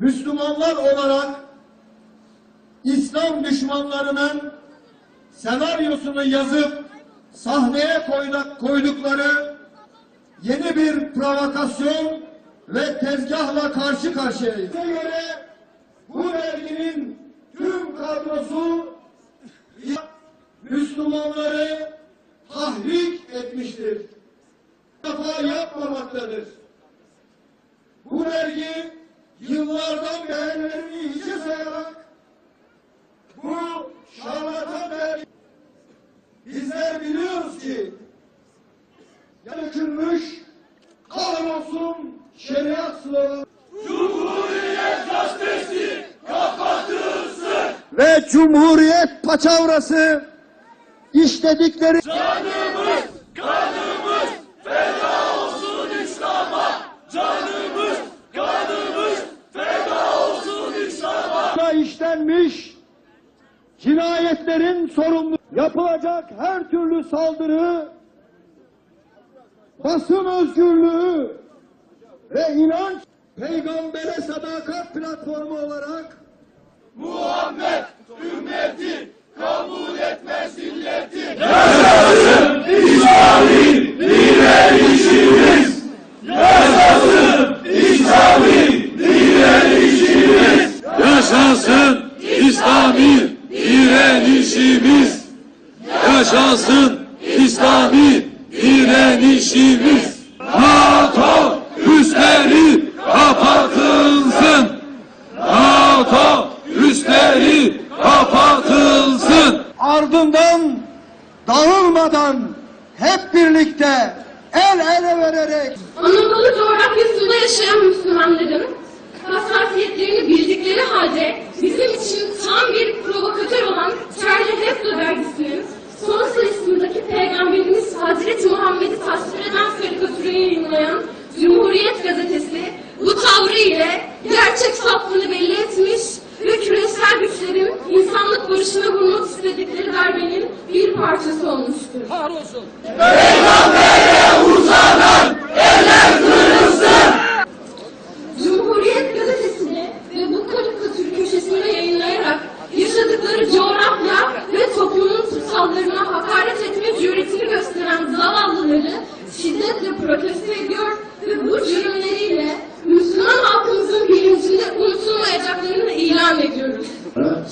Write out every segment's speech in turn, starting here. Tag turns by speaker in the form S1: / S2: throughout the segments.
S1: Müslümanlar olarak İslam düşmanlarının senaryosunu yazıp sahneye koydukları yeni bir provokasyon ve tezgahla karşı karşıyayız. Bize göre bu derginin tüm kadrosu Müslümanları tahrik etmiştir. Bir defa yapmamaktadır. Bu dergi yıllardan değerlerini hiçe sayarak bu şarlatan dergi bizler biliyoruz ki yakılmış kahrolsun şeriat sloganı ve Cumhuriyet paçavrası işledikleri
S2: Canımız,
S1: cinayetlerin sorumlu yapılacak her türlü saldırı basın özgürlüğü ve inanç peygambere sadakat platformu olarak
S2: Muhammed ümmeti kabul etmez illeti.
S3: Yaşasın İslami direnişimiz. Yaşasın İslami direnişimiz. NATO üstleri kapatılsın. NATO üstleri kapatılsın.
S1: ardından dağılmadan hep birlikte el ele vererek
S4: Anadolu coğrafyasında yaşayan Müslümanların hassasiyetlerini bildikleri halde bizim için Hazreti Muhammed'i tasvir eden karikatürü yayınlayan Cumhuriyet Gazetesi bu tavrı ile gerçek saflığını belli etmiş ve küresel güçlerin insanlık barışına vurmak istedikleri darbenin bir parçası olmuştur. Cumhuriyet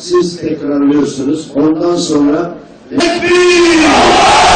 S5: Siz tekrarlıyorsunuz. Ondan sonra
S2: Allah